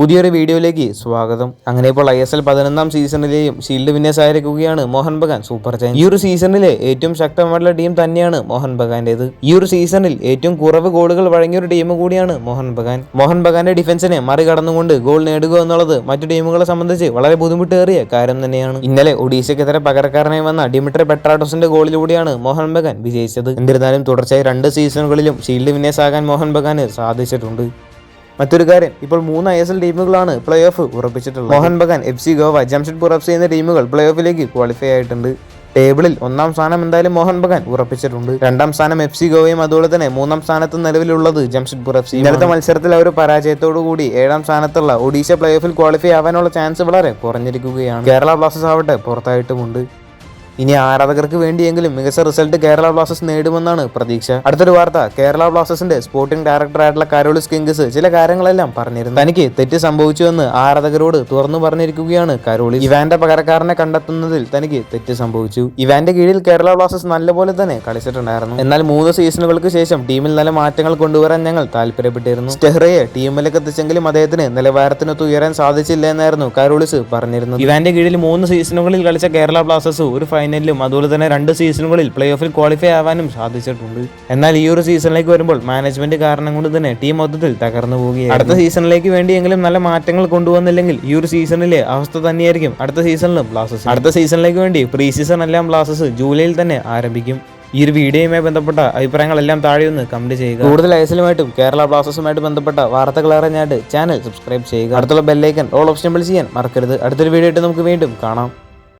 പുതിയൊരു വീഡിയോയിലേക്ക് സ്വാഗതം. അങ്ങനെ ഇപ്പോൾ ഐ എസ് എൽ പതിനൊന്നാം സീസണിലെയും ഷീൽഡ് വിന്യസായിരിക്കുകയാണ് മോഹൻ ബഗാൻ സൂപ്പർ ജയൻ ഈ ഒരു സീസണിലെ ഏറ്റവും ശക്തമായിട്ടുള്ള ടീം തന്നെയാണ് മോഹൻ ബഗാന്റേത്. ഈ ഒരു സീസണിൽ ഏറ്റവും കുറവ് ഗോളുകൾ വഴങ്ങിയ ഒരു ടീം കൂടിയാണ് മോഹൻ ബഗാൻ. മോഹൻ ബഗാന്റെ ഡിഫൻസിനെ മറികടന്നുകൊണ്ട് ഗോൾ നേടുക എന്നുള്ളത് മറ്റു ടീമുകളെ സംബന്ധിച്ച് വളരെ ബുദ്ധിമുട്ടേറിയ കാര്യം തന്നെയാണ്. ഇന്നലെ ഒഡീഷയ്ക്കെതിരെ പകരക്കാരനായി വന്ന ഡിമിട്രി പെട്രാട്ടോസിന്റെ ഗോളിലൂടെയാണ് മോഹൻ ബഗാൻ വിജയിച്ചത്. എന്നിരുന്നാലും തുടർച്ചയായി രണ്ട് സീസണുകളിലും ഷീൽഡ് വിന്യസാകാൻ മോഹൻ ബഗാന് സാധിച്ചിട്ടുണ്ട്. മറ്റൊരു കാര്യം ഇപ്പോൾ മൂന്ന് ഐ എസ് എൽ ടീമുകളാണ് play off ഉറപ്പിച്ചിട്ടുള്ളത്. Mohun Bagan F C Goa Jamshedpur F C എന്നീ ടീമുകൾ പ്ലേ ഓഫിലേക്ക് ക്വാളിഫൈ ആയിട്ടുണ്ട്. ടേബിളിൽ ഒന്നാം സ്ഥാനം എന്തായാലും മോഹൻ ബഗാൻ ഉറപ്പിച്ചിട്ടുണ്ട്. രണ്ടാം സ്ഥാനം എഫ് സി ഗോവയും അതുപോലെ തന്നെ മൂന്നാം സ്ഥാനത്ത് നിലവിലുള്ളത് ജംഷഡ്പൂർ എഫ് സി ഇന്നലത്തെ മത്സരത്തിൽ അവർ കൂടി ഏഴാം സ്ഥാനത്തുള്ള ഒഡീഷ പ്ലേ ഓഫിൽ ക്വാളിഫൈ ആവാനുള്ള ചാൻസ് വളരെ കുറഞ്ഞിരിക്കുകയാണ്. കേരള ബ്ലാസ്റ്റേഴ്സ് ആവട്ടെ പുറത്തായിട്ടുമുണ്ട്. ഇനി ആരാധകർക്ക് വേണ്ടിയെങ്കിലും മികച്ച റിസൾട്ട് കേരള ബ്ലാസ്റ്റേഴ്സ് നേടുമെന്നാണ് പ്രതീക്ഷ. അടുത്തൊരു വാർത്ത കേരള ബ്ലാസ്റ്റേഴ്സിന്റെ സ്പോർട്ടിംഗ് ഡയറക്ടറായിട്ടുള്ള കരോളിസ് കിങ്സ് ചില കാര്യങ്ങളെല്ലാം പറഞ്ഞിരുന്നു. തനിക്ക് തെറ്റ് സംഭവിച്ചുവെന്ന് ആരാധകരോട് തുറന്നു പറഞ്ഞിരിക്കുകയാണ് കരോളി ഇവാന്റെ പകരക്കാരനെ കണ്ടെത്തുന്നതിൽ തനിക്ക് തെറ്റ് സംഭവിച്ചു. ഇവാന്റെ കീഴിൽ കേരള ബ്ലാസ്റ്റേഴ്സ് നല്ലപോലെ തന്നെ കളിച്ചിട്ടുണ്ടായിരുന്നു. എന്നാൽ മൂന്ന് സീസണുകൾക്ക് ശേഷം ടീമിൽ നല്ല മാറ്റങ്ങൾ കൊണ്ടുവരാൻ ഞങ്ങൾ താല്പര്യപ്പെട്ടിരുന്നു. സ്റ്റെഹ്റയെ ടീമിലേക്ക് എത്തിച്ചെങ്കിലും അദ്ദേഹത്തിന് നിലവാരത്തിനൊത്ത് ഉയരാൻ സാധിച്ചില്ല എന്നായിരുന്നു കരോളിസ് പറഞ്ഞിരുന്നത്. ഇവാന്റെ കീഴിൽ മൂന്ന് സീസണുകളിൽ കളിച്ച കേരള ബ്ലാസ്റ്റേഴ്സ് ഒരു ഫൈനലിലും അതുപോലെ തന്നെ രണ്ട് സീസണുകളിൽ പ്ലേ ഓഫിൽ ക്വാളിഫൈ ആവാനും സാധിച്ചിട്ടുണ്ട്. എന്നാൽ ഈ ഒരു സീസണിലേക്ക് വരുമ്പോൾ മാനേജ്മെന്റ് കാരണം കൊണ്ട് തന്നെ ടീം മൊത്തത്തിൽ തകർന്നു പോവുകയാണ് അടുത്ത സീസണിലേക്ക് വേണ്ടിയെങ്കിലും നല്ല മാറ്റങ്ങൾ കൊണ്ടുവന്നില്ലെങ്കിൽ ഈ ഒരു സീസണിലെ അവസ്ഥ തന്നെയായിരിക്കും. അടുത്ത സീസണിലും ബ്ലാസസ് അടുത്ത സീസണിലേക്ക് വേണ്ടി പ്രീ സീസൺ എല്ലാം ബ്ലാസസ് ജൂലൈയിൽ തന്നെ ആരംഭിക്കും. ഈ ഒരു വീഡിയോയുമായി ബന്ധപ്പെട്ട അഭിപ്രായങ്ങളെല്ലാം താഴെ ഒന്ന് കമന്റ് ചെയ്യുക. കൂടുതൽ ഐസലുമായിട്ടും കേരള ബ്ലാസ്റ്റേഴ്സുമായിട്ട് ബന്ധപ്പെട്ട വാർത്തകൾ അറിഞ്ഞായിട്ട് ചാനൽ സബ്സ്ക്രൈബ് ചെയ്യുക. അടുത്തുള്ള ബെല്ലൈക്കൻ ഓൾ ഓപ്ഷൻ ചെയ്യാൻ മറക്കരുത്. അടുത്തൊരു വീഡിയോ ആയിട്ട് നമുക്ക് വീണ്ടും കാണാം.